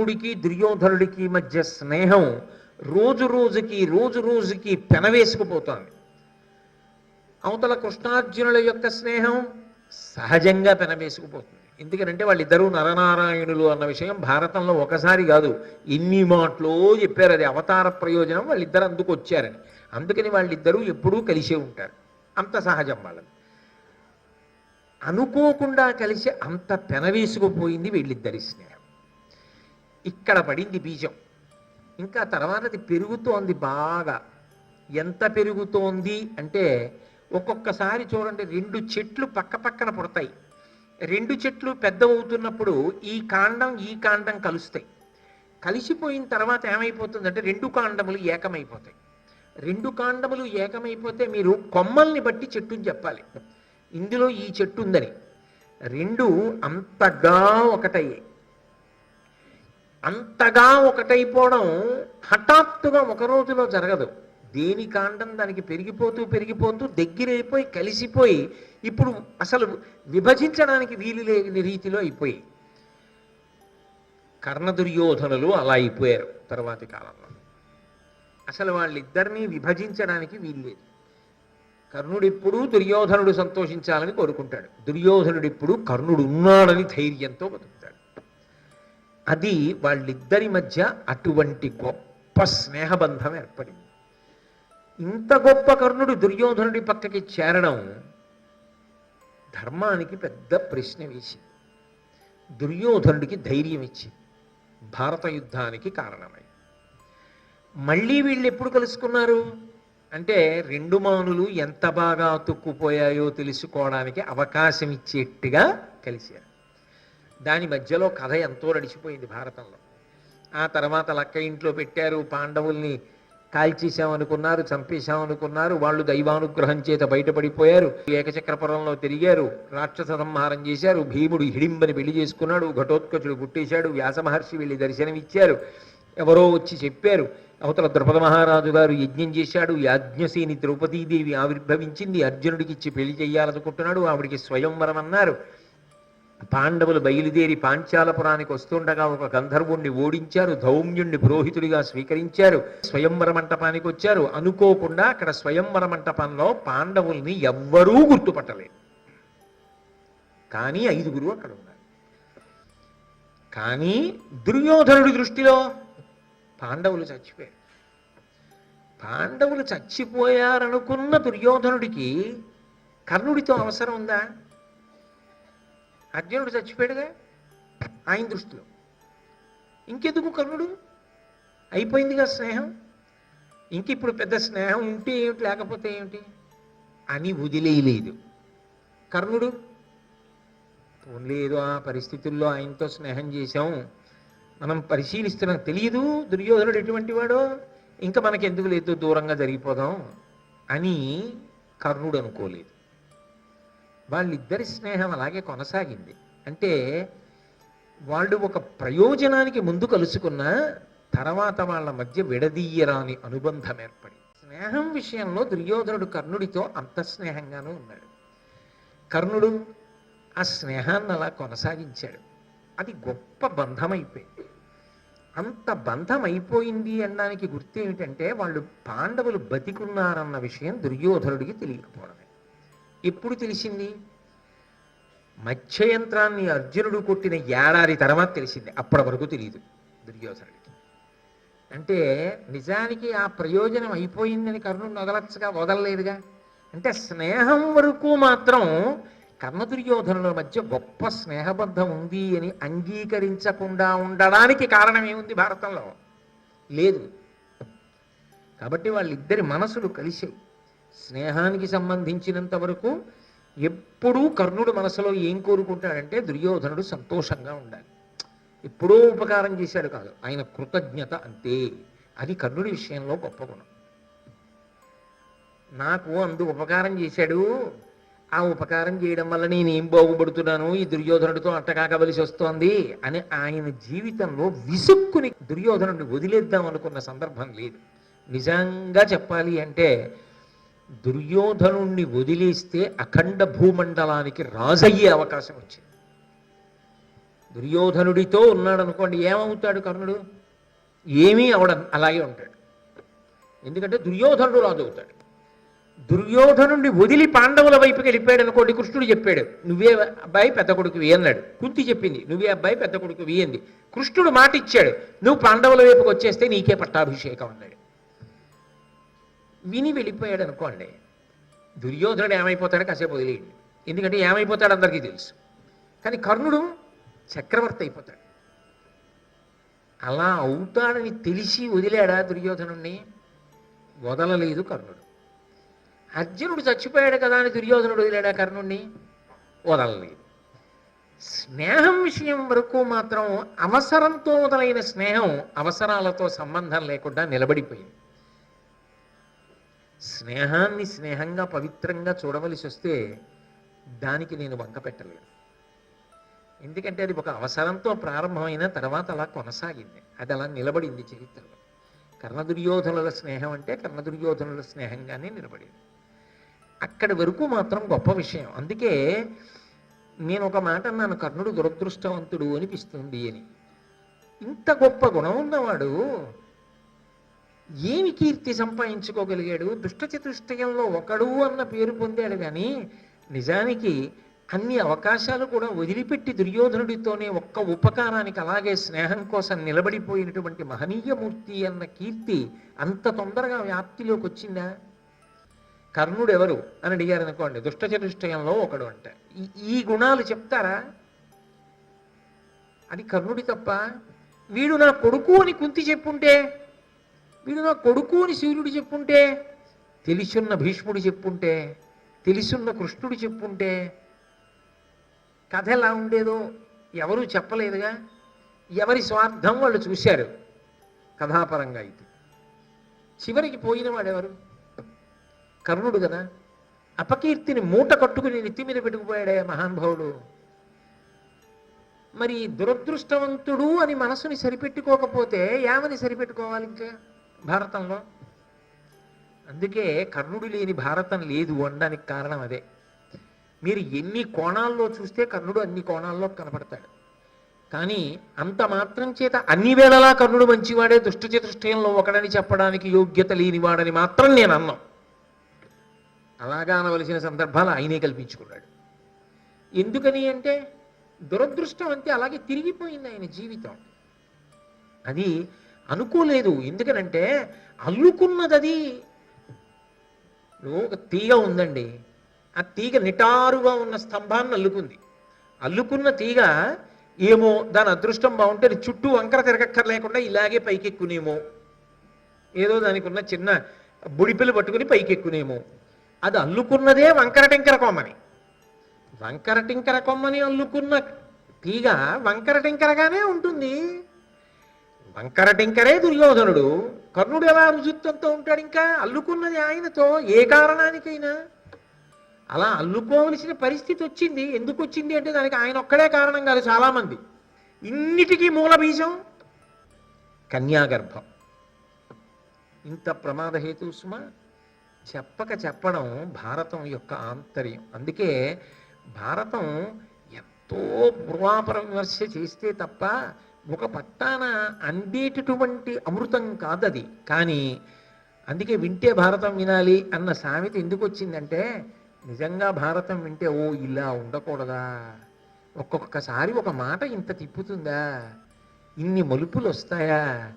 కర్ణుడికి దుర్యోధనుడికి మధ్య స్నేహం రోజు రోజుకి రోజు రోజుకి పెనవేసుకుపోతోంది. అవతల కృష్ణార్జునుల యొక్క స్నేహం సహజంగా పెనవేసుకుపోతుంది. ఎందుకంటే వాళ్ళిద్దరూ నరనారాయణులు అన్న విషయం భారతంలో ఒకసారి కాదు ఇన్ని మాటలో చెప్పారు. అది అవతార ప్రయోజనం వాళ్ళిద్దరు అందుకు వచ్చారని. అందుకని వాళ్ళిద్దరూ ఎప్పుడూ కలిసే ఉంటారు. అంత సహజం వాళ్ళది. అనుకోకుండా కలిసి అంత పెనవేసుకుపోయింది వీళ్ళిద్దరి స్నేహం. ఇక్కడ పడింది బీజం. ఇంకా తర్వాత అది పెరుగుతోంది బాగా. ఎంత పెరుగుతోంది అంటే ఒక్కొక్కసారి చూడండి రెండు చెట్లు పక్క పక్కన పుడతాయి. రెండు చెట్లు పెద్ద అవుతున్నప్పుడు ఈ కాండం ఈ కాండం కలుస్తాయి. కలిసిపోయిన తర్వాత ఏమైపోతుందంటే రెండు కాండములు ఏకమైపోతాయి. రెండు కాండములు ఏకమైపోతే మీరు కొమ్మల్ని బట్టి చెట్టుని చెప్పాలి. ఇందులో ఈ చెట్టు ఉందని. రెండు అంతగా ఒకటయ్యాయి. అంతగా ఒకటైపోవడం హఠాత్తుగా ఒక రోజులో జరగదు. దేని కాండం దానికి పెరిగిపోతూ పెరిగిపోతూ దగ్గరైపోయి కలిసిపోయి ఇప్పుడు అసలు విభజించడానికి వీలు లేని రీతిలో అయిపోయి. కర్ణ దుర్యోధనులు అలా అయిపోయారు తర్వాతి కాలంలో. అసలు వాళ్ళిద్దరినీ విభజించడానికి వీలు లేదు. కర్ణుడు కర్ణుడిప్పుడు దుర్యోధనుడు సంతోషించాలని కోరుకుంటాడు. దుర్యోధనుడిప్పుడు కర్ణుడు ఉన్నాడని ధైర్యంతో బతుకు అది వాళ్ళిద్దరి మధ్య అటువంటి గొప్ప స్నేహబంధం ఏర్పడింది. ఇంత గొప్ప కర్ణుడు దుర్యోధనుడి పక్కకి చేరడం ధర్మానికి పెద్ద ప్రశ్న వేసింది దుర్యోధనుడికి ధైర్యం ఇచ్చింది భారత యుద్ధానికి కారణమై. మళ్ళీ వీళ్ళు ఎప్పుడు కలుసుకున్నారు? అంటే రెండు మానులు ఎంత బాగా తుక్కుపోయాయో తెలుసుకోవడానికి అవకాశం ఇచ్చేట్టుగా కలిశారు. దాని మధ్యలో కథ ఎంతో నడిచిపోయింది భారతంలో. ఆ తర్వాత లక్క ఇంట్లో పెట్టారు పాండవుల్ని కాల్చేసామనుకున్నారు చంపేశామనుకున్నారు వాళ్ళు దైవానుగ్రహం చేత బయటపడిపోయారు ఏకచక్రపురంలో తిరిగారు రాక్షస సంహారం చేశారు భీముడు హిడింబని పెళ్ళి చేసుకున్నాడు ఘటోత్కచుడు పుట్టేశాడు వ్యాసమహర్షి వెళ్ళి దర్శనమిచ్చారు ఎవరో వచ్చి చెప్పారు అవతల ద్రుపద మహారాజు గారు యజ్ఞం చేశాడు యాజ్ఞసేని ద్రౌపదీదేవి ఆవిర్భవించింది అర్జునుడికి ఇచ్చి పెళ్ళి చేయాలనుకుంటున్నాడు ఆవిడికి స్వయంవరం అన్నారు పాండవులు బయలుదేరి పాంచాలపురానికి వస్తుండగా ఒక గంధర్వుణ్ణి ఓడించారు ధౌమ్యుణ్ణి పురోహితుడిగా స్వీకరించారు స్వయంవర మంటపానికి వచ్చారు. అనుకోకుండా అక్కడ స్వయంవర మంటపంలో పాండవుల్ని ఎవ్వరూ గుర్తుపట్టలేదు. కానీ ఐదుగురు అక్కడ ఉన్నారు. కానీ దుర్యోధనుడి దృష్టిలో పాండవులు చచ్చిపోయారు. పాండవులు చచ్చిపోయారనుకున్న దుర్యోధనుడికి కర్ణుడితో అవసరం ఉందా? అర్జునుడు చచ్చిపోయాడుగా? ఆయన దృష్టిలో. ఇంకెందుకు కర్ణుడు? అయిపోయిందిగా స్నేహం? ఇంక ఇప్పుడు పెద్ద స్నేహం ఉంటే ఏమిటి లేకపోతే ఏమిటి? అని వదిలేయలేదు. కర్ణుడు ఏదో ఆ పరిస్థితుల్లో ఆయనతో స్నేహం చేశాం. మనం పరిశీలిస్తున్నాం తెలియదు దుర్యోధనుడు ఎటువంటి వాడో? ఇంకా మనకి ఎందుకు లేదు దూరంగా జరిగిపోదాం అని కర్ణుడు అనుకోలేదు. వాళ్ళిద్దరి స్నేహం అలాగే కొనసాగింది. అంటే వాళ్ళు ఒక ప్రయోజనానికి ముందు కలుసుకున్న తర్వాత వాళ్ళ మధ్య విడదీయరాని అనుబంధం ఏర్పడి స్నేహం విషయంలో దుర్యోధనుడు కర్ణుడితో అంత స్నేహంగానూ ఉన్నాడు. కర్ణుడు ఆ స్నేహాన్ని అలా కొనసాగించాడు. అది గొప్ప బంధమైపోయింది. అంత బంధం అయిపోయింది అనడానికి గుర్తు ఏమిటంటే వాళ్ళు పాండవులు బతికున్నారన్న విషయం దుర్యోధనుడికి తెలియకపోవడం. ఎప్పుడు తెలిసింది? మత్స్యయంత్రాన్ని అర్జునుడు కొట్టిన ఏడాది తర్వాత తెలిసింది. అప్పటి వరకు తెలియదు దుర్యోధనుడికి. అంటే నిజానికి ఆ ప్రయోజనం అయిపోయిందని కర్ణుడు వదలచ్చగా? వదలలేదుగా? అంటే స్నేహం వరకు మాత్రం కర్ణ దుర్యోధనుల మధ్య గొప్ప స్నేహబద్ధం ఉంది అని అంగీకరించకుండా ఉండడానికి కారణం ఏముంది భారతంలో? లేదు. కాబట్టి వాళ్ళిద్దరి మనసులు కలిసాయి స్నేహానికి సంబంధించినంత వరకు ఎప్పుడూ కర్ణుడు మనసులో ఏం కోరుకుంటాడంటే దుర్యోధనుడు సంతోషంగా ఉండాలి. ఎప్పుడూ ఉపకారం చేశాడు కాదు. ఆయన కృతజ్ఞత అంతే. అది కర్ణుడి విషయంలో గొప్ప గుణం. నాకు అందు ఉపకారం చేశాడు. ఆ ఉపకారం చేయడం వల్ల నేను ఏం బాగుపడుతున్నాను? ఈ దుర్యోధనుడితో అట్టకాకవలసి వస్తోంది అని ఆయన జీవితంలో విసుక్కుని దుర్యోధనుడిని వదిలేద్దాం అనుకున్న సందర్భం లేదు. నిజంగా చెప్పాలి అంటే దుర్యోధనుణ్ణి వదిలేస్తే అఖండ భూమండలానికి రాజయ్యే అవకాశం వచ్చింది. దుర్యోధనుడితో ఉన్నాడు అనుకోండి ఏమవుతాడు కర్ణుడు? ఏమీ అవడం అలాగే ఉంటాడు. ఎందుకంటే దుర్యోధనుడు రాజు అవుతాడు. దుర్యోధనుడిని వదిలి పాండవుల వైపుకి వెళ్ళిపోయాడు అనుకోండి కృష్ణుడు చెప్పాడు నువ్వే అబ్బాయి పెద్ద కొడుకువి అన్నాడు. కుంతి చెప్పింది నువ్వే అబ్బాయి పెద్ద కొడుకువి అంది. కృష్ణుడు మాట ఇచ్చాడు నువ్వు పాండవుల వైపుకి వచ్చేస్తే నీకే పట్టాభిషేకం అన్నాడు. విని వెళ్ళిపోయాడు అనుకోండి దుర్యోధనుడు ఏమైపోతాడు కాసేపు వదిలేయండి. ఎందుకంటే ఏమైపోతాడు అందరికీ తెలుసు. కానీ కర్ణుడు చక్రవర్తి అయిపోతాడు. అలా అవుతాడని తెలిసి వదిలాడా దుర్యోధనుణ్ణి? వదలలేదు కర్ణుడు. అర్జునుడు చచ్చిపోయాడు కదా అని దుర్యోధనుడు వదిలాడా కర్ణుణ్ణి? వదలలేదు. స్నేహం విషయం వరకు మాత్రం అవసరంతో మొదలైన స్నేహం అవసరాలతో సంబంధం లేకుండా నిలబడిపోయింది. స్నేహాన్ని స్నేహంగా పవిత్రంగా చూడవలసి వస్తే దానికి నేను వంక పెట్టలేను. ఎందుకంటే అది ఒక అవసరంతో ప్రారంభమైన తర్వాత అలా కొనసాగింది. అది అలా నిలబడింది చరిత్రలో. కర్ణదుర్యోధనుల స్నేహం అంటే కర్ణదుర్యోధనుల స్నేహంగానే నిలబడింది. అక్కడి వరకు మాత్రం గొప్ప విషయం. అందుకే నేను ఒక మాట అన్నాను కర్ణుడు దురదృష్టవంతుడు అనిపిస్తుంది అని. ఇంత గొప్ప గుణం ఉన్నవాడు ఏమి కీర్తి సంపాదించుకోగలిగాడు? దుష్ట చతుష్టయంలో ఒకడు అన్న పేరు పొందాడు కానీ నిజానికి అన్ని అవకాశాలు కూడా వదిలిపెట్టి దుర్యోధనుడితోనే ఒక్క ఉపకారానికి అలాగే స్నేహం కోసం నిలబడిపోయినటువంటి మహనీయమూర్తి అన్న కీర్తి అంత తొందరగా వ్యాప్తిలోకి వచ్చిందా? కర్ణుడు ఎవరు అని అడిగారు అనుకోండి. దుష్టచతుష్టయంలో ఒకడు అంట. ఈ- ఈ గుణాలు చెప్తారా? అది కర్ణుడి తప్ప. వీడు నా కొడుకు అని కుంతి చెప్పుంటే వీడు నా కొడుకు అని శివుడు చెప్పుంటే తెలిసున్న భీష్ముడు చెప్పుంటే తెలిసున్న కృష్ణుడు చెప్పుంటే కథ ఎలా ఉండేదో ఎవరూ చెప్పలేదుగా ఎవరి స్వార్థం వాళ్ళు చూశారు. కథాపరంగా అయితే. చివరికి పోయిన వాడెవరు? కర్ణుడు కదా. అపకీర్తిని మూట కట్టుకుని నెత్తి మీద పెట్టుకుపోయాడే మహానుభావుడు మరి దురదృష్టవంతుడు అని మనసుని సరిపెట్టుకోకపోతే ఏమని సరిపెట్టుకోవాలి ఇంకా? భారతంలో. అందుకే కర్ణుడు లేని భారతం లేదు అనడానికి కారణం అదే. మీరు ఎన్ని కోణాల్లో చూస్తే కర్ణుడు అన్ని కోణాల్లో కనపడతాడు. కానీ అంత మాత్రం చేత అన్ని వేళలా కర్ణుడు మంచివాడే దుష్ట చతుష్టయంలో ఒకడని చెప్పడానికి యోగ్యత లేనివాడని మాత్రం నేను అన్నాం. అలాగా అనవలసిన సందర్భాలు ఆయనే కల్పించుకున్నాడు. ఎందుకని అంటే దురదృష్టం అంతే అలాగే తిరిగిపోయింది ఆయన జీవితం. అది అనుకోలేదు. ఎందుకనంటే అల్లుకున్నది అది ఒక తీగ ఉందండి. ఆ తీగ నిటారుగా ఉన్న స్తంభాన్ని అల్లుకుంది. అల్లుకున్న తీగ ఏమో దాని అదృష్టం బాగుంటే చుట్టూ వంకర తిరగక్కర్లేకుండా ఇలాగే పైకెక్కునేమో. ఏదో దానికి ఉన్న చిన్న బుడిపిల్లు పట్టుకుని పైకెక్కునేమో. అది అల్లుకున్నదే వంకర టింకర కొమ్మని. వంకర టింకర కొమ్మని అల్లుకున్న తీగ వంకర టింకరగానే ఉంటుంది. వంకర టింకరే దుర్యోధనుడు. కర్ణుడు ఎలా రుజుత్వంతో ఉంటాడు ఇంకా? అల్లుకున్నది ఆయనతో ఏ కారణానికైనా. అలా అల్లుకోవలసిన పరిస్థితి వచ్చింది. ఎందుకు వచ్చింది అంటే దానికి ఆయన ఒక్కడే కారణం కాదు చాలామంది. ఇన్నిటికీ మూల బీజం? కన్యాగర్భం. ఇంత ప్రమాదహేతు సుమా చెప్పక చెప్పడం భారతం యొక్క ఆంతర్యం. అందుకే భారతం ఎంతో పూర్వాపర విమర్శ చేస్తే తప్ప ఒక పట్టాన అందేటటువంటి అమృతం కాదది. కానీ అందుకే వింటే భారతం వినాలి అన్న సామెత ఎందుకు వచ్చిందంటే నిజంగా భారతం వింటే ఓ ఇలా ఉండకూడదా? ఒక్కొక్కసారి ఒక మాట ఇంత తిప్పుతుందా? ఇన్ని మలుపులు వస్తాయా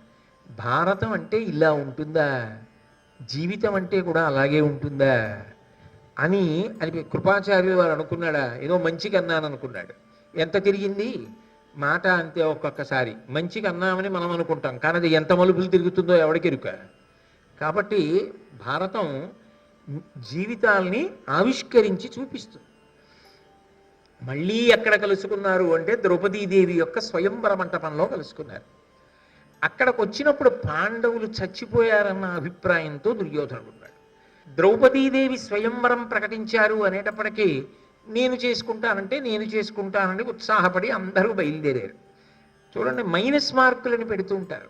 భారతం అంటే ఇలా ఉంటుందా? జీవితం అంటే కూడా అలాగే ఉంటుందా? అని అని కృపాచార్యులు వారు అనుకున్నాడా? ఏదో మంచిగా అన్నాను అనుకున్నాడు ఎంత తిరిగింది? మాట అంతే ఒక్కొక్కసారి. మంచిగా అన్నామని మనం అనుకుంటాం. కానీ అది ఎంత మలుపులు తిరుగుతుందో ఎవడికెరుక కాబట్టి భారతం జీవితాల్ని ఆవిష్కరించి చూపిస్తుంది. మళ్ళీ ఎక్కడ కలుసుకున్నారు అంటే ద్రౌపదీదేవి యొక్క స్వయంవర మంటపంలో కలుసుకున్నారు. అక్కడికి వచ్చినప్పుడు పాండవులు చచ్చిపోయారన్న అభిప్రాయంతో దుర్యోధనుడు ఉన్నాడు. ద్రౌపదీదేవి స్వయంవరం ప్రకటించారు అనేటప్పటికీ నేను చేసుకుంటానంటే నేను చేసుకుంటానని ఉత్సాహపడి అందరూ బయలుదేరారు. చూడండి మైనస్ మార్కులను పెడుతూ ఉంటారు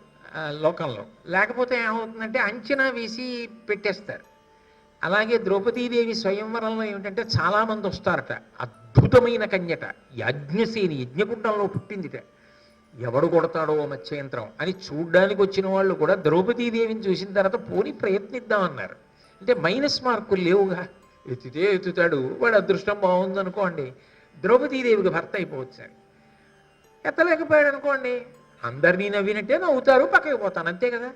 లోకంలో. లేకపోతే ఏమవుతుందంటే అంచనా వేసి పెట్టేస్తారు. అలాగే ద్రౌపదీదేవి స్వయంవరంలో ఏమిటంటే చాలామంది వస్తారట. అద్భుతమైన కన్యట. యజ్ఞసేని యజ్ఞకుండంలో పుట్టిందిట. ఎవడు కొడతాడో మత్స్యంత్రం అని చూడ్డానికి వచ్చిన వాళ్ళు కూడా ద్రౌపదీదేవిని చూసిన తర్వాత పోని ప్రయత్నిద్దామన్నారు. అంటే మైనస్ మార్కులు లేవుగా. ఎత్తితే ఎత్తుతాడు వాడు అదృష్టం బాగుందనుకోండి ద్రౌపదీదేవికి భర్త అయిపోవచ్చు అని ఎత్తలేకపోయాడు అనుకోండి అందరినీ నవ్వినట్టే నవ్వుతారు పక్కకి పోతాను అంతే కదా?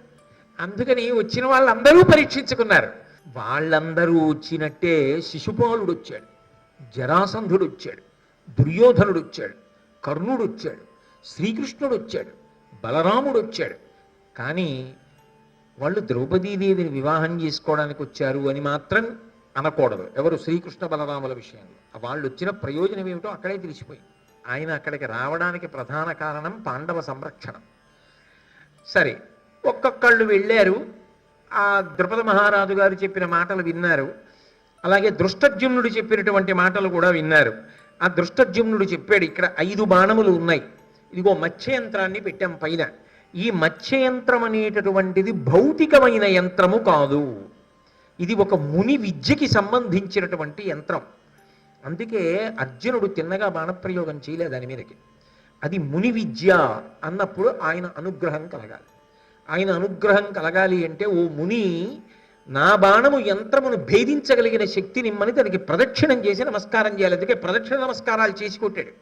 అందుకని వచ్చిన వాళ్ళందరూ పరీక్షించుకున్నారు. వాళ్ళందరూ వచ్చినట్టే శిశుపాలుడు వచ్చాడు జరాసంధుడు వచ్చాడు దుర్యోధనుడు వచ్చాడు కర్ణుడు వచ్చాడు శ్రీకృష్ణుడు వచ్చాడు బలరాముడు వచ్చాడు. కానీ వాళ్ళు ద్రౌపదీదేవిని వివాహం చేసుకోవడానికి వచ్చారు అని మాత్రం అనకూడదు. ఎవరు శ్రీకృష్ణ బలరాముల విషయంలో. వాళ్ళు వచ్చిన ప్రయోజనం ఏమిటో అక్కడే తెలిసిపోయింది. ఆయన అక్కడికి రావడానికి ప్రధాన కారణం పాండవ సంరక్షణ. సరే ఒక్కొక్కళ్ళు వెళ్ళారు. ఆ ద్రుపద మహారాజు గారు చెప్పిన మాటలు విన్నారు. అలాగే దృష్టజ్యుమ్నుడు చెప్పినటువంటి మాటలు కూడా విన్నారు. ఆ దృష్టజ్యుమ్నుడు చెప్పాడు ఇక్కడ ఐదు బాణములు ఉన్నాయి. ఇదిగో మత్స్యయంత్రాన్ని పెట్టాం పైన. ఈ మత్స్యయంత్రం అనేటటువంటిది భౌతికమైన యంత్రము కాదు. ఇది ఒక ముని విద్యకి సంబంధించినటువంటి యంత్రం. అందుకే అర్జునుడు తిన్నగా బాణప్రయోగం చేయలేదు దాని మీదకి. అది ముని విద్య అన్నప్పుడు ఆయన అనుగ్రహం కలగాలి. ఆయన అనుగ్రహం కలగాలి అంటే ఓ ముని నా బాణము యంత్రమును భేదించగలిగిన శక్తి నిమ్మని దానికి ప్రదక్షిణం చేసి నమస్కారం చేయాలి. అందుకే ప్రదక్షిణ నమస్కారాలు చేసి కొట్టాడు.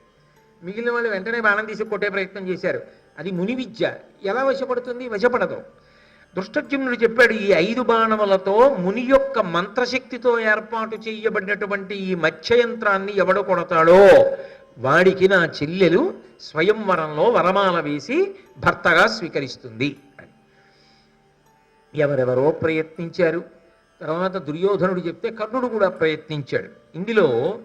మిగిలిన వాళ్ళు వెంటనే బాణం తీసి కొట్టే ప్రయత్నం చేశారు. అది ముని విద్య. ఎలా వశపడుతుంది? వశపడదు. దృష్టజ్యుమ్నుడు చెప్పాడు ఈ ఐదు బాణములతో ముని యొక్క మంత్రశక్తితో ఏర్పాటు చేయబడినటువంటి ఈ మత్స్యయంత్రాన్ని ఎవడు కొడతాడో? వాడికి నా చెల్లెలు స్వయంవరంలో వరమాల వేసి భర్తగా స్వీకరిస్తుంది అని. ఎవరెవరో ప్రయత్నించారు. తర్వాత దుర్యోధనుడు చెప్తే కర్ణుడు కూడా ప్రయత్నించాడు. ఇందులో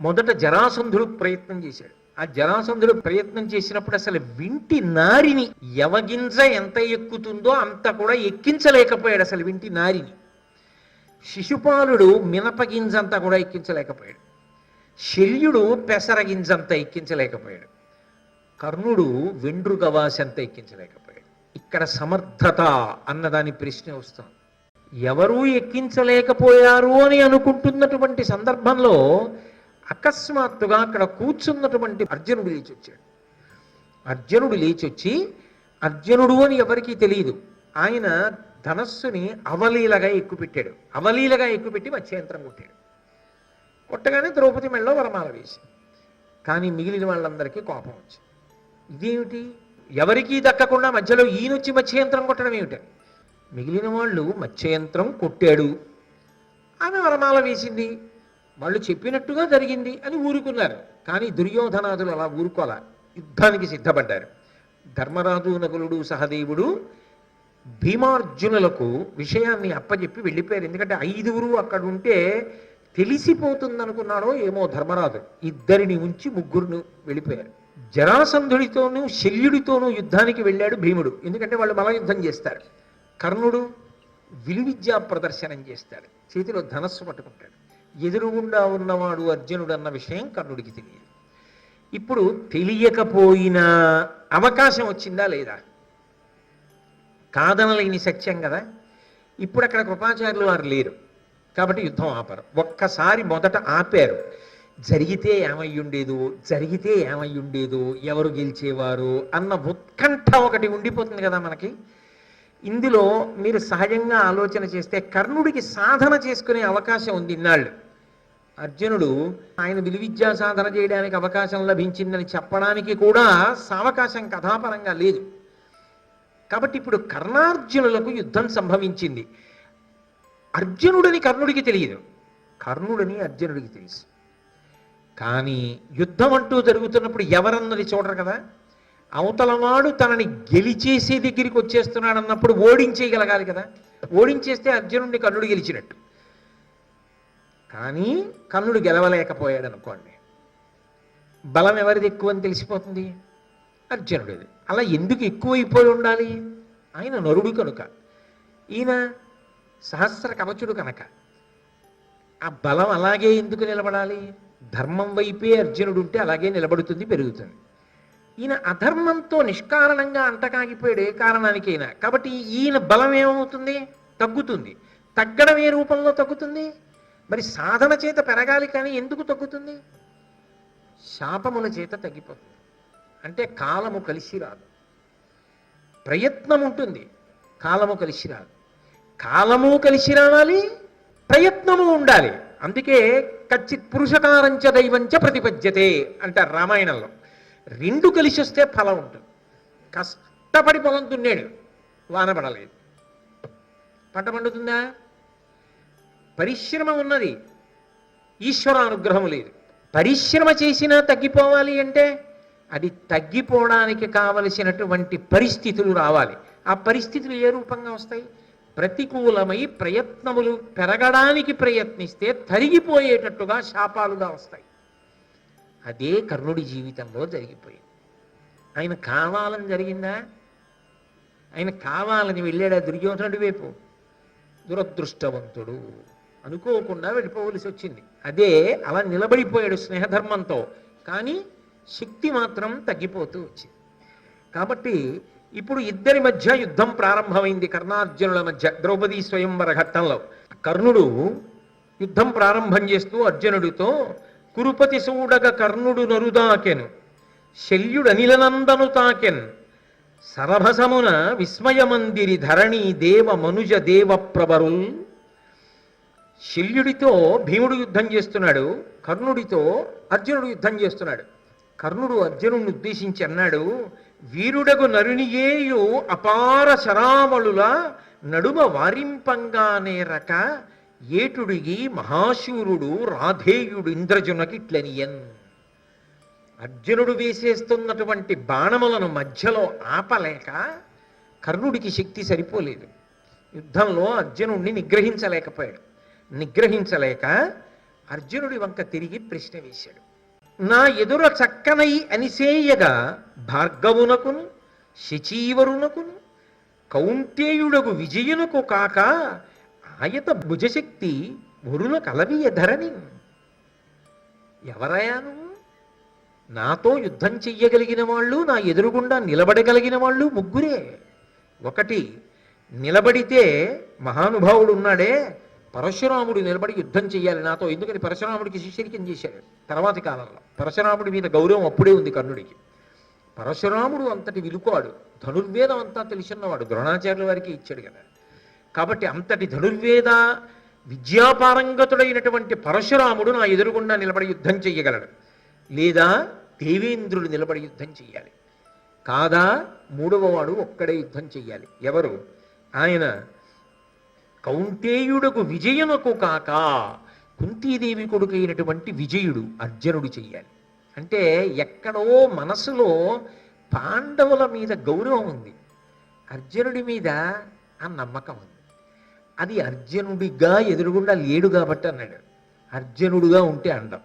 మొదట జరాసంధుడు ప్రయత్నం చేశాడు. ఆ జరాసంధుడు ప్రయత్నం చేసినప్పుడు అసలు వింటి నారిని యవగింజ ఎంత ఎక్కుతుందో అంత కూడా ఎక్కించలేకపోయాడు అసలు వింటి నారిని. శిశుపాలుడు మినపగింజంతా కూడా ఎక్కించలేకపోయాడు. శల్యుడు పెసర అంతా ఎక్కించలేకపోయాడు. కర్ణుడు వెండ్రు అంతా ఎక్కించలేకపోయాడు. ఇక్కడ సమర్థత అన్నదాని ప్రశ్న వస్తుంది. ఎవరూ ఎక్కించలేకపోయారు అని అనుకుంటున్నటువంటి సందర్భంలో అకస్మాత్తుగా అక్కడ కూర్చున్నటువంటి అర్జునుడు లేచి వచ్చాడు అర్జునుడు లేచి వచ్చి అర్జునుడు అని ఎవరికీ తెలియదు ఆయన ధనస్సుని అవలీలగా ఎక్కుపెట్టాడు. అవలీలగా ఎక్కుపెట్టి మత్స్యంత్రం కొట్టాడు. కొట్టగానే ద్రౌపది మెళ్ళలో వరమాల వేసి కానీ మిగిలిన వాళ్ళందరికీ కోపం వచ్చింది. ఇదేమిటి? ఎవరికీ దక్కకుండా మధ్యలో ఈయనొచ్చి మత్స్యంత్రం కొట్టడం ఏమిటి? మిగిలిన వాళ్ళు మత్స్యయంత్రం కొట్టాడు. ఆమె వరమాల వేసింది. వాళ్ళు చెప్పినట్టుగా జరిగింది అని ఊరుకున్నారు. కానీ దుర్యోధనాదులు అలా ఊరుకోలే. యుద్ధానికి సిద్ధపడ్డారు. ధర్మరాజు నకులుడు సహదేవుడు భీమార్జునులకు విషయాన్ని అప్పచెప్పి వెళ్ళిపోయారు. ఎందుకంటే ఐదుగురు అక్కడ ఉంటే తెలిసిపోతుందనుకున్నాడో ఏమో ధర్మరాజు. ఇద్దరిని ఉంచి ముగ్గురును వెళ్ళిపోయారు. జరాసంధుడితోనూ శల్యుడితోనూ యుద్ధానికి వెళ్ళాడు భీముడు. ఎందుకంటే వాళ్ళు మలయుద్ధం చేస్తారు. కర్ణుడు విలువిద్యా ప్రదర్శనం చేస్తాడు. చేతిలో ధనస్సు పట్టుకుంటాడు. ఎదురుగుండా ఉన్నవాడు అర్జునుడు అన్న విషయం కర్ణుడికి తెలియదు. ఇప్పుడు తెలియకపోయినా అవకాశం వచ్చిందా లేదా? కాదనలేని సత్యం కదా. ఇప్పుడు అక్కడ కృపాచార్యులు వారు లేరు. కాబట్టి యుద్ధం ఆపరు. ఒక్కసారి మొదట ఆపారు. జరిగితే ఏమయ్యుండేదో జరిగితే ఏమయ్యుండేదో ఎవరు గెలిచేవారు అన్న ఉత్కంఠ ఒకటి ఉండిపోతుంది కదా మనకి. ఇందులో మీరు సహజంగా ఆలోచన చేస్తే కర్ణుడికి సాధన చేసుకునే అవకాశం ఉంది ఇన్నాళ్ళు. అర్జునుడు ఆయన విలువిద్యా సాధన చేయడానికి అవకాశం లభించిందని చెప్పడానికి కూడా సావకాశం కథాపరంగా లేదు. కాబట్టి ఇప్పుడు కర్ణార్జునులకు యుద్ధం సంభవించింది. అర్జునుడని కర్ణుడికి తెలియదు. కర్ణుడని అర్జునుడికి తెలుసు. కానీ యుద్ధం అంటూ జరుగుతున్నప్పుడు ఎవరన్నది చూడరు కదా? అవతలవాడు తనని గెలిచేసే దగ్గరికి వచ్చేస్తున్నాడన్నప్పుడు ఓడించేయగలగాలి కదా? ఓడించేస్తే అర్జునుడిని కర్ణుడు గెలిచినట్టు. కానీ కర్ణుడు గెలవలేకపోయాడు అనుకోండి బలం ఎవరిది ఎక్కువ అని తెలిసిపోతుంది? అర్జునుడిది. అలా ఎందుకు ఎక్కువైపోయి ఉండాలి? ఆయన నరుడు కనుక. ఈయన సహస్ర కవచుడు కనుక. ఆ బలం అలాగే ఎందుకు నిలబడాలి? ధర్మం వైపే అర్జునుడు ఉంటే అలాగే నిలబడుతుంది పెరుగుతుంది. ఈయన అధర్మంతో నిష్కారణంగా అంటకాగిపోయాడు ఏ కారణానికైనా. కాబట్టి ఈయన బలం ఏమవుతుంది? తగ్గుతుంది. తగ్గడం ఏ రూపంలో తగ్గుతుంది? మరి సాధన చేత పెరగాలి కానీ ఎందుకు తగ్గుతుంది? శాపముల చేత తగ్గిపోతుంది. అంటే కాలము కలిసి రాదు. ప్రయత్నం ఉంటుంది కాలము కలిసి రాదు. కాలము కలిసి రావాలి ప్రయత్నము ఉండాలి. అందుకే కచ్చిత్ పురుషకారంచ దైవంచ ప్రతిపద్యతే అంటారు రామాయణంలో. రెండు కలిసి వస్తే ఫలం ఉంటుంది. కష్టపడి పొలం దున్నాడు వాన పడలేదు. పంట పండుతుందా? పరిశ్రమ ఉన్నది. ఈశ్వర అనుగ్రహం లేదు. పరిశ్రమ చేసినా తగ్గిపోవాలి అంటే అది తగ్గిపోవడానికి కావలసినటువంటి పరిస్థితులు రావాలి. ఆ పరిస్థితులు ఏ రూపంగా వస్తాయి? ప్రతికూలమై ప్రయత్నములు పెరగడానికి ప్రయత్నిస్తే తరిగిపోయేటట్టుగా శాపాలుగా వస్తాయి. అదే కర్ణుడి జీవితంలో జరిగిపోయింది. ఆయన కావాలని జరిగిందా? ఆయన కావాలని వెళ్ళాడా దుర్యోధనుడి వైపు? దురదృష్టవంతుడు. అనుకోకుండా వెళ్ళిపోవలసి వచ్చింది. అదే అలా నిలబడిపోయాడు స్నేహధర్మంతో. కానీ శక్తి మాత్రం తగ్గిపోతూ వచ్చింది. కాబట్టి ఇప్పుడు ఇద్దరి మధ్య యుద్ధం ప్రారంభమైంది కర్ణార్జునుల మధ్య ద్రౌపదీ స్వయంవర ఘట్టంలో. కర్ణుడు యుద్ధం ప్రారంభం చేస్తూ అర్జునుడితో కురుపతి సూడగ కర్ణుడు నరుదాకెను శల్యుడనిలనందను తాకెన్ సరభసమున విస్మయమందిరి ధరణి దేవ మనుజ దేవ ప్రబరుల్ శల్యుడితో భీముడు యుద్ధం చేస్తున్నాడు కర్ణుడితో అర్జునుడు యుద్ధం చేస్తున్నాడు. కర్ణుడు అర్జునుడిని ఉద్దేశించి అన్నాడు వీరుడగు నరునియేయు అపార శరామళుల నడుమ వారింపంగానే రక ఏటుడిగి మహాశూరుడు రాధేయుడు ఇంద్రజునకిట్లనియన్. అర్జునుడు వేసేస్తున్నటువంటి బాణములను మధ్యలో ఆపలేక కర్ణుడికి శక్తి సరిపోలేదు. యుద్ధంలో అర్జునుడిని నిగ్రహించలేకపోయాడు. నిగ్రహించలేక అర్జునుడి వంక తిరిగి ప్రశ్న వేశాడు. నా ఎదుర చక్కనై అనిసేయగా భార్గవునకును శచీవరునకును కౌంటేయుడగు విజయునకు కాక ఆయత భుజశక్తి మురుల కలవియ ధరణి. ఎవరయా నువ్వు నాతో యుద్ధం చెయ్యగలిగిన వాళ్ళు నా ఎదురుగుండా నిలబడగలిగిన వాళ్ళు ముగ్గురే. ఒకటి నిలబడితే మహానుభావుడు ఉన్నాడే పరశురాముడు నిలబడి యుద్ధం చేయాలి నాతో. ఎందుకని? పరశురాముడికి శిష్యరికం చేశాడు? తర్వాతి కాలంలో. పరశురాముడి మీద గౌరవం అప్పుడే ఉంది కర్ణుడికి. పరశురాముడు అంతటి విలుకాడు. ధనుర్వేదం అంతా తెలిసిన్నవాడు ద్రోణాచార్యుల వారికి ఇచ్చాడు కదా. కాబట్టి అంతటి ధనుర్వేద విద్యాపారంగతుడైనటువంటి పరశురాముడు నా ఎదురుగుండా నిలబడి యుద్ధం చెయ్యగలడు. లేదా దేవేంద్రుడు నిలబడి యుద్ధం చెయ్యాలి. కాదా? మూడవవాడు ఒక్కడే యుద్ధం చెయ్యాలి. ఎవరు? ఆయన కౌంటేయుడకు విజయముకు కాక కుంతీదేవి కొడుకైనటువంటి విజయుడు అర్జునుడు చెయ్యాలి. అంటే ఎక్కడో మనసులో పాండవుల మీద గౌరవం ఉంది. అర్జునుడి మీద ఆ నమ్మకం ఉంది. అది అర్జునుడిగా ఎదురుగుండా లేడు కాబట్టి అన్నాడు. అర్జునుడుగా ఉంటే అండం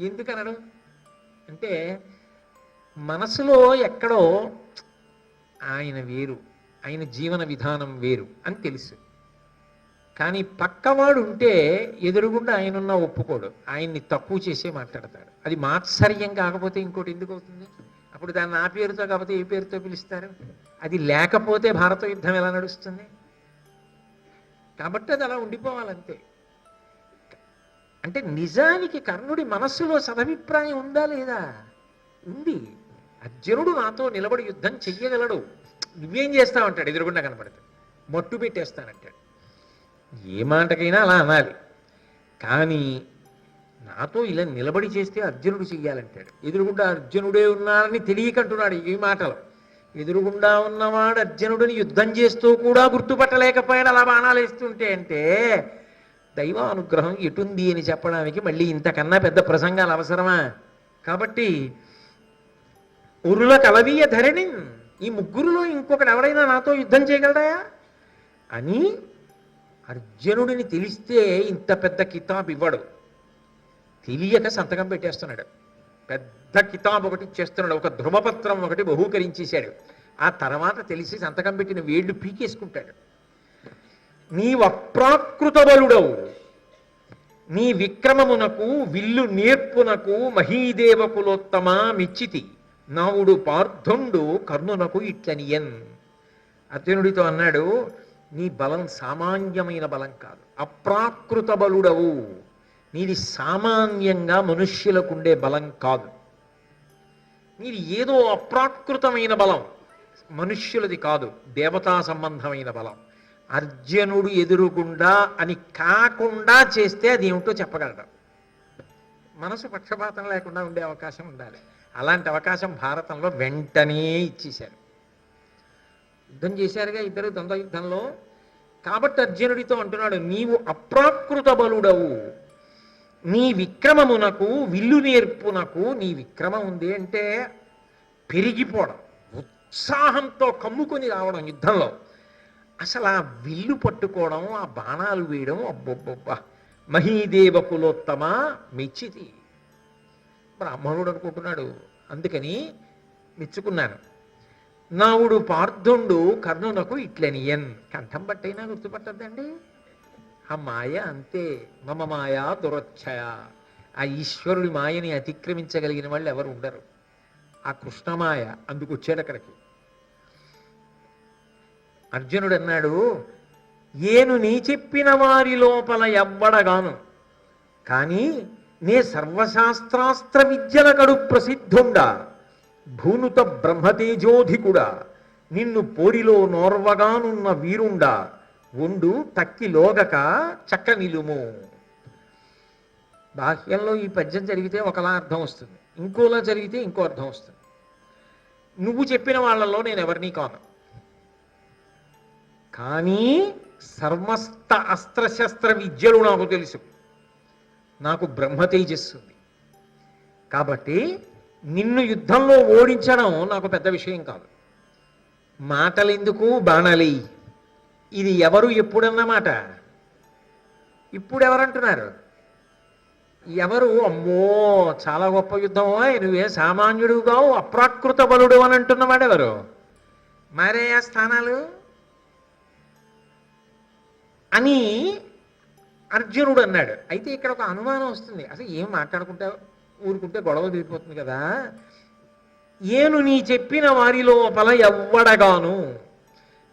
ఎందుకనడు అంటే మనసులో ఎక్కడో ఆయన వేరు. ఆయన జీవన విధానం వేరు అని తెలుసు. కానీ పక్కవాడు ఉంటే ఎదురుగుండా ఆయనున్నా ఒప్పుకోడు. ఆయన్ని తక్కువ చేసే మాట్లాడతాడు. అది మాత్సర్యం కాకపోతే ఇంకోటి ఎందుకు అవుతుంది? అప్పుడు దాన్ని ఆ పేరుతో కాకపోతే ఏ పేరుతో పిలుస్తారు? అది లేకపోతే భారత యుద్ధం ఎలా నడుస్తుంది? కాబట్టి అది అలా ఉండిపోవాలంతే. అంటే నిజానికి కర్ణుడి మనస్సులో సదభిప్రాయం ఉందా లేదా? ఉంది. అర్జునుడు నాతో నిలబడి యుద్ధం చెయ్యగలడు. నువ్వేం చేస్తావంటాడు ఎదురుగుండా కనపడతాడు మట్టు పెట్టేస్తానంటాడు. ఏ మాటకైనా అలా అనాలి. కానీ నాతో ఇలా నిలబడి చేస్తే అర్జునుడు చెయ్యాలంటాడు. ఎదురుగుండా అర్జునుడే ఉన్నారని తెలియకంటున్నాడు ఈ మాటలు. ఎదురుగుండా ఉన్నవాడు అర్జునుడిని యుద్ధం చేస్తూ కూడా గుర్తుపట్టలేకపోయాడు. అలా బాణాలు వేస్తుంటే అంటే దైవానుగ్రహం ఎటుంది అని చెప్పడానికి మళ్ళీ ఇంతకన్నా పెద్ద ప్రసంగాలు అవసరమా? కాబట్టి ఉరుల కలవీయ ధరణి ఈ ముగ్గురులో ఇంకొకడు ఎవరైనా నాతో యుద్ధం చేయగలడాయా అని అర్జునుడిని తెలిస్తే ఇంత పెద్ద కితాబ్ ఇవ్వడు. తెలియక సంతకం పెట్టేస్తున్నాడు. పెద్ద కితాబ్ ఒకటి ఇచ్చేస్తున్నాడు. ఒక ధ్రువపత్రం ఒకటి బహూకరించేశాడు. ఆ తర్వాత తెలిసి సంతకం పెట్టిన వేళ్ళు పీకేసుకుంటాడు. నీ అప్రాకృత బలుడవు. నీ విక్రమమునకు విల్లు నేర్పునకు మహీదేవకులోత్తమా మిచ్చితి. నావుడు పార్థుండు కర్ణునకు ఇట్లనియన్. అర్జునుడితో అన్నాడు నీ బలం సామాన్యమైన బలం కాదు అప్రాకృత బలుడవు. నీది సామాన్యంగా మనుష్యులకు ఉండే బలం కాదు. నీది ఏదో అప్రాకృతమైన బలం మనుష్యులది కాదు దేవతా సంబంధమైన బలం. అర్జునుడు ఎదురుగుండా అని కాకుండా చేస్తే అది ఏమిటో చెప్పగలడం. మనసు పక్షపాతం లేకుండా ఉండే అవకాశం ఉండాలి. అలాంటి అవకాశం భారతంలో వెంటనే ఇచ్చేశారు. యుద్ధం చేశారుగా ఇద్దరు ద్వంద్వ యుద్ధంలో. కాబట్టి అర్జునుడితో అంటున్నాడు నీవు అప్రాకృత బలుడవు. నీ విక్రమమునకు విల్లు నేర్పునకు నీ విక్రమం ఉంది అంటే పెరిగిపోవడం ఉత్సాహంతో కమ్ముకొని రావడం యుద్ధంలో. అసలు ఆ విల్లు పట్టుకోవడం ఆ బాణాలు వేయడం అబ్బొబ్బొబ్బ. మహీదేవ కులోత్తమ మెచ్చితి బ్రాహ్మణుడు అనుకుంటున్నాడు అందుకని మెచ్చుకున్నాను. నావుడు పార్థుండు కర్ణునకు ఇట్లనియన్. కంఠం బట్టైనా గుర్తుపట్టద్దండి? ఆ మాయ అంతే. మమ మాయ దురచ్చయ ఆ ఈశ్వరుడి మాయని అతిక్రమించగలిగిన వాళ్ళు ఎవరు ఉండరు ఆ కృష్ణమాయ అందుకు వచ్చాడు అక్కడికి. అర్జునుడు అన్నాడు ఏను నీ చెప్పిన వారి లోపల ఎవ్వడగాను. కానీ నే సర్వశాస్త్రాస్త్ర విద్యల కడు ప్రసిద్ధుండా. భూనుత బ్రహ్మతేజోధికుడా నిన్ను పోరిలో నోర్వగానున్న వీరుండా. ఉండు తక్కిలోగక చక్క నిలుము బాహ్యంలో ఈ పద్యం జరిగితే ఒకలా అర్థం వస్తుంది. ఇంకోలా జరిగితే ఇంకో అర్థం వస్తుంది. నువ్వు చెప్పిన వాళ్ళలో నేను ఎవరినీ కాను. కానీ సర్వస్త అస్త్రశస్త్ర విద్యలు నాకు తెలుసు. నాకు బ్రహ్మ తేజస్సుంది. కాబట్టి నిన్ను యుద్ధంలో ఓడించడం నాకు పెద్ద విషయం కాదు. మాటలెందుకు బాణాలి? ఇది ఎవరు ఎప్పుడన్నమాట ఇప్పుడు ఎవరంటున్నారు ఎవరు? అమ్మో చాలా గొప్ప యుద్ధమో? నువ్వే సామాన్యుడుగావు అప్రాకృత బలుడు అని అంటున్నవాడు ఎవరు మరే ఆ స్థానాలు? అని అర్జునుడు అన్నాడు. అయితే ఇక్కడ ఒక అనుమానం వస్తుంది. అసలు ఏం మాట్లాడుకుంటే ఊరుకుంటే గొడవ తీరిపోతుంది కదా. ఏను నీ చెప్పిన వారి లోపల ఎవ్వడగాను.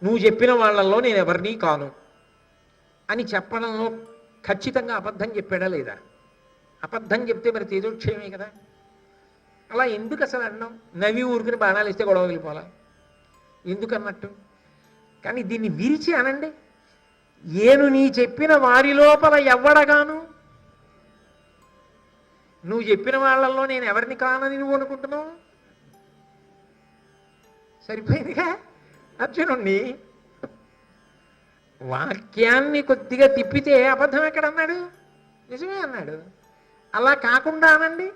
నువ్వు చెప్పిన వాళ్ళల్లో నేను ఎవరినీ కాను. అని చెప్పడంలో ఖచ్చితంగా అబద్ధం చెప్పాడా లేదా? అబద్ధం చెప్తే మరి తేజోక్షయమే కదా. అలా ఎందుకు అసలు అన్నాం? నవి ఊరుకుని బాణాలు ఇస్తే గొడవ వెళ్ళిపోవాలా? ఎందుకు అన్నట్టు కానీ దీన్ని విరిచి అనండి. ఏను నీ చెప్పిన వారి లోపల ఎవ్వడగాను? నువ్వు చెప్పిన వాళ్ళల్లో నేను ఎవరిని కానని నువ్వు అనుకుంటున్నావు? సరిపోయిందిగా? అర్జునుణ్ణి వాక్యాన్ని కొద్దిగా తిప్పితే అబద్ధం ఎక్కడ అన్నాడు నిజమే అన్నాడు. అలా కాకుండా అనండి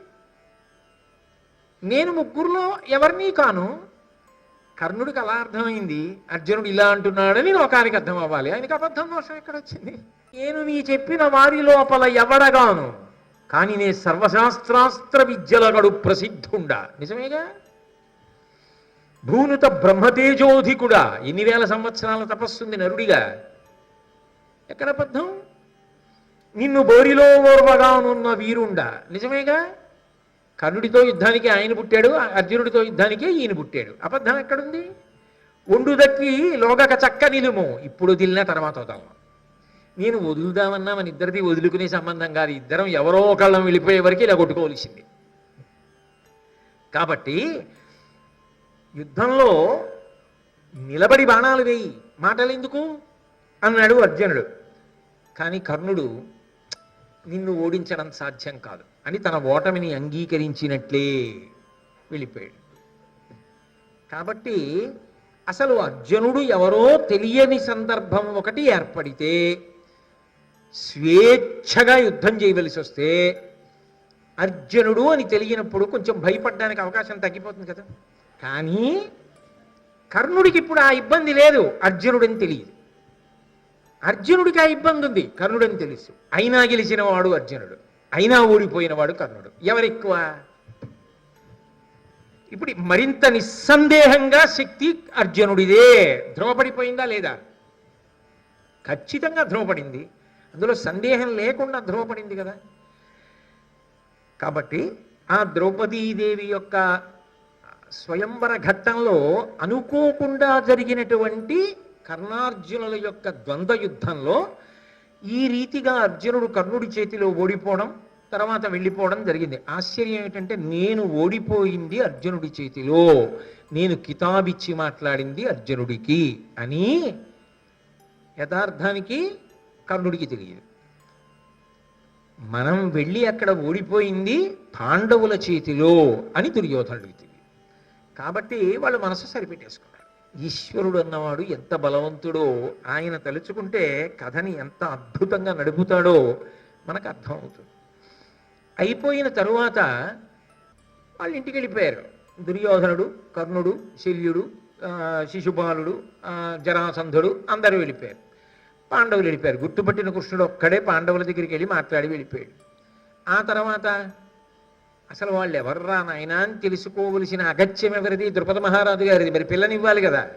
నేను ముగ్గురులో ఎవరినీ కాను కర్ణుడికి అలా అర్థమైంది అర్జునుడు ఇలా అంటున్నాడని లోకానికి అర్థం అవ్వాలి. ఆయనకి అబద్ధం దోషం ఎక్కడ వచ్చింది నేను నీ చెప్పిన వారి లోపల ఎవడగాను? కానీ నే సర్వశాస్త్రాస్త్ర విద్యలగడు ప్రసిద్ధుండా. నిజమేగా? భూనుత బ్రహ్మతేజోధికుడా. ఎన్ని వేల సంవత్సరాల తపస్సుంది నరుడిగా. ఎక్కడ అబద్ధం? నిన్ను బోరిలో ఓర్వగానున్న వీరుండా. నిజమేగా? కర్ణుడితో యుద్ధానికి ఆయన పుట్టాడు అర్జునుడితో యుద్ధానికి ఈయన పుట్టాడు. అబద్ధం ఎక్కడుంది? ఒండు దక్కి లోగక చక్క నిలుము. ఇప్పుడు వదిలిన తర్వాత వదలను. నేను వదులుదామన్నా మన ఇద్దరిది వదులుకునే సంబంధం కాదు. ఇద్దరం ఎవరో ఒకళ్ళం వెళ్ళిపోయే వరకు ఇలా కొట్టుకోవలసింది. కాబట్టి యుద్ధంలో నిలబడి బాణాలు వేయి. మాటలు ఎందుకు అన్నాడు అర్జునుడు. కానీ కర్ణుడు నిన్ను ఓడించడం సాధ్యం కాదు. అని తన ఓటమిని అంగీకరించినట్లే వెళ్ళిపోయాడు. కాబట్టి అసలు అర్జునుడు ఎవరో తెలియని సందర్భం ఒకటి ఏర్పడితే స్వేచ్ఛగా యుద్ధం చేయవలసి వస్తే అర్జునుడు అని తెలియనప్పుడు కొంచెం భయపడడానికి అవకాశం తగ్గిపోతుంది కదా. కానీ కర్ణుడికి ఇప్పుడు ఆ ఇబ్బంది లేదు అర్జునుడని తెలియదు. అర్జునుడికి ఆ ఇబ్బంది ఉంది కర్ణుడని తెలుసు. అయినా గెలిచిన వాడు అర్జునుడు. అయినా ఓడిపోయిన వాడు కర్ణుడు. ఎవరెక్కువ? ఇప్పుడు మరింత నిస్సందేహంగా శక్తి అర్జునుడిదే. ధ్రువపడిపోయిందా లేదా? ఖచ్చితంగా ధ్రువపడింది. అందులో సందేహం లేకుండా ధ్రువపడింది కదా. కాబట్టి ఆ ద్రౌపదీదేవి యొక్క స్వయంవర ఘట్టంలో అనుకోకుండా జరిగినటువంటి కర్ణార్జునుల యొక్క ద్వంద్వ యుద్ధంలో ఈ రీతిగా అర్జునుడు కర్ణుడి చేతిలో ఓడిపోవడం తర్వాత వెళ్ళిపోవడం జరిగింది. ఆశ్చర్యం ఏంటంటే నేను ఓడిపోయింది అర్జునుడి చేతిలో. నేను కితాబిచ్చి మాట్లాడింది అర్జునుడికి అని యథార్థానికి కర్ణుడికి తెలియదు. మనం వెళ్ళి అక్కడ ఓడిపోయింది పాండవుల చేతిలో అని దుర్యోధనుడికి తెలియదు. కాబట్టి వాళ్ళు మనసు సరిపెట్టేసుకో ఈశ్వరుడు అన్నవాడు ఎంత బలవంతుడో ఆయన తలుచుకుంటే కథని ఎంత అద్భుతంగా నడుపుతాడో మనకు అర్థమవుతుంది. అయిపోయిన తరువాత వాళ్ళు ఇంటికి వెళ్ళిపోయారు. దుర్యోధనుడు కర్ణుడు శల్యుడు శిశుపాలుడు జరాసంధుడు అందరూ వెళ్ళిపోయారు. పాండవులు వెళ్ళిపోయారు. గుర్తుపట్టిన కృష్ణుడు ఒక్కడే పాండవుల దగ్గరికి వెళ్ళి మాట్లాడి వెళ్ళిపోయాడు. ఆ తర్వాత అసలు వాళ్ళు ఎవర్రా నాయనా అని తెలుసుకోవలసిన అగత్యం ఎవరిది? ద్రుపద మహారాజు గారిది. మరి పిల్లనివ్వాలి కదా.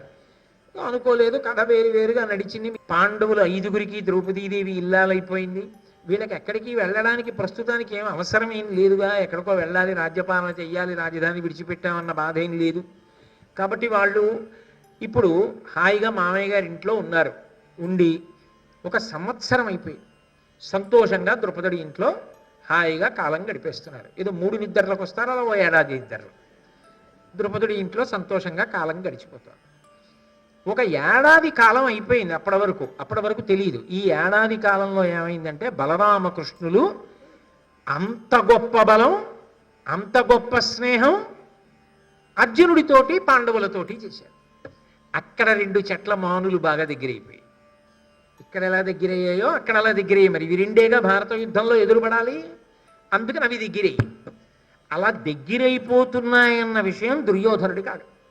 అనుకోలేదు కథ వేరు వేరుగా నడిచింది. పాండవులు ఐదుగురికి ద్రౌపదీదేవి ఇల్లాలైపోయింది. వీళ్ళకి ఎక్కడికి వెళ్ళడానికి ప్రస్తుతానికి ఏం అవసరం ఏం లేదుగా. ఎక్కడికో వెళ్ళాలి రాజ్యపాలన చెయ్యాలి రాజధాని విడిచిపెట్టామన్న బాధ ఏం లేదు. కాబట్టి వాళ్ళు ఇప్పుడు హాయిగా మామయ్య గారి ఇంట్లో ఉన్నారు. ఉండి ఒక సంవత్సరం అయిపోయి సంతోషంగా ద్రుపదుడి ఇంట్లో హాయిగా కాలం గడిపేస్తున్నారు. ఏదో మూడు నిద్రలకు వస్తారు అలా ఓ ఏడాది నిద్రలు. ద్రుపదుడి ఇంట్లో సంతోషంగా కాలం గడిచిపోతారు ఒక ఏడాది కాలం అయిపోయింది అప్పటి వరకు. అప్పటి వరకు తెలియదు ఈ ఏడాది కాలంలో ఏమైందంటే బలరామకృష్ణులు అంత గొప్ప బలం అంత గొప్ప స్నేహం అర్జునుడితోటి పాండవులతోటి చేశారు. అక్కడ రెండు చెట్ల మానులు బాగా దగ్గరైపోయి ఇక్కడ ఎలా దగ్గరయ్యాయో అక్కడ అలా దగ్గరయ్యాయి. మరి ఇవి రెండేగా భారత యుద్ధంలో ఎదురుపడాలి? అందుకని అవి దగ్గరయ్యి అలా దగ్గరైపోతున్నాయన్న విషయం దుర్యోధనుడికి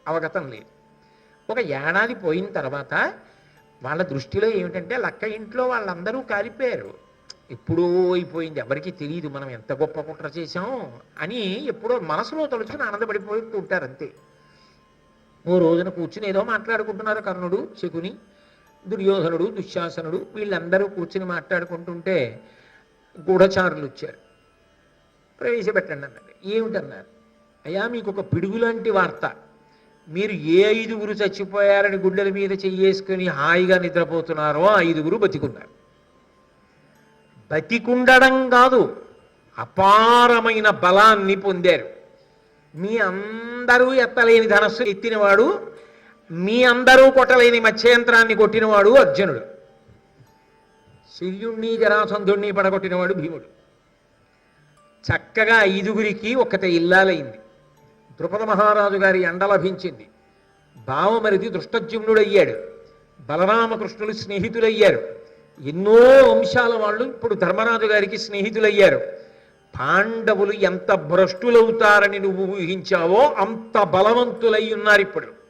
అవగతం లేదు. ఒక ఏడాది పోయిన తర్వాత వాళ్ళ దృష్టిలో ఏమిటంటే లక్క ఇంట్లో వాళ్ళందరూ కాలిపోయారు ఎప్పుడో అయిపోయింది. ఎవరికీ తెలియదు మనం ఎంత గొప్ప కుట్ర చేశాం అని ఎప్పుడో మనసులో తలుచుకుని ఆనందపడిపోతూ ఉంటారు అంతే. ఓ రోజున కూర్చుని ఏదో మాట్లాడుకుంటున్నారు కర్ణుడు శకుని. దుర్యోధనుడు దుశ్శాసనుడు వీళ్ళందరూ కూర్చుని మాట్లాడుకుంటుంటే గూఢచారులు వచ్చారు. ప్రవేశపెట్టండి అన్నారు ఏమిటన్నారు? అయ్యా మీకు ఒక పిడుగు లాంటి వార్త. మీరు ఏ ఐదుగురు చచ్చిపోయారని గుండెల మీద చెయ్యేసుకుని హాయిగా నిద్రపోతున్నారో ఆ ఐదుగురు బతికున్నారు. బతికుండడం కాదు అపారమైన బలాన్ని పొందారు. మీ అందరూ ఎత్తలేని ధనస్సు ఎత్తినవాడు మీ అందరూ కొట్టలేని మత్స్యంత్రాన్ని కొట్టినవాడు అర్జునుడు. శల్యుణ్ణి జరాసంధుణ్ణి పడగొట్టినవాడు భీముడు. చక్కగా ఐదుగురికి ఒక్కతే ఇల్లాలైంది. ద్రుపద మహారాజు గారి ఎండ లభించింది. భావమరిది దృష్టజ్యుమ్నుడయ్యాడు బలరామకృష్ణులు స్నేహితులయ్యారు. ఎన్నో వంశాల వాళ్ళు ఇప్పుడు ధర్మరాజు గారికి స్నేహితులయ్యారు. పాండవులు ఎంత భ్రష్టులవుతారని నువ్వు ఊహించావో అంత బలవంతులై ఉన్నారు ఇప్పుడు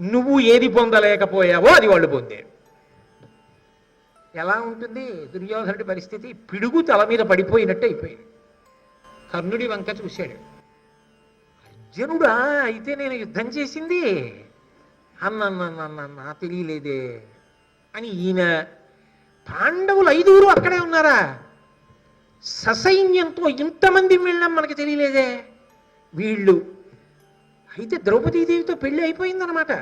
నువ్వు ఏది పొందలేకపోయావో అది వాళ్ళు పొందారు. ఎలా ఉంటుంది? దుర్యోధనుడి పరిస్థితి పిడుగు తల మీద పడిపోయినట్టు అయిపోయింది. కర్ణుడి వంక చూశాడు. అర్జునుడా అయితే నేను యుద్ధం చేసింది. అన్న తెలియలేదే అని ఈయన పాండవులు ఐదుగురు అక్కడే ఉన్నారా? ససైన్యంతో ఇంతమంది వెళ్ళడం మనకి తెలియలేదే. వీళ్ళు అయితే ద్రౌపదీదేవితో పెళ్ళి అయిపోయిందనమాట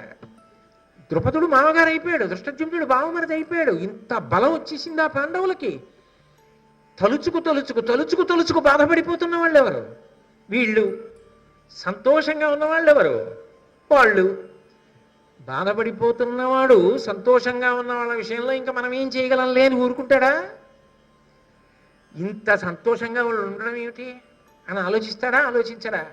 ద్రుపదుడు మామగారు అయిపోయాడు దృష్టజుంభుడు బావమరిది అయిపోయాడు. ఇంత బలం వచ్చేసింది ఆ పాండవులకి. తలుచుకు తలుచుకు తలుచుకు తలుచుకు బాధపడిపోతున్న వాళ్ళు ఎవరు వీళ్ళు సంతోషంగా ఉన్నవాళ్ళు ఎవరు వాళ్ళు బాధపడిపోతున్నవాడు సంతోషంగా ఉన్న వాళ్ళ విషయంలో ఇంకా మనం ఏం చేయగలం లేని ఊరుకుంటాడా? ఇంత సంతోషంగా వాళ్ళు ఉండడం ఏమిటి? అని ఆలోచిస్తాడా? ఆలోచించడా?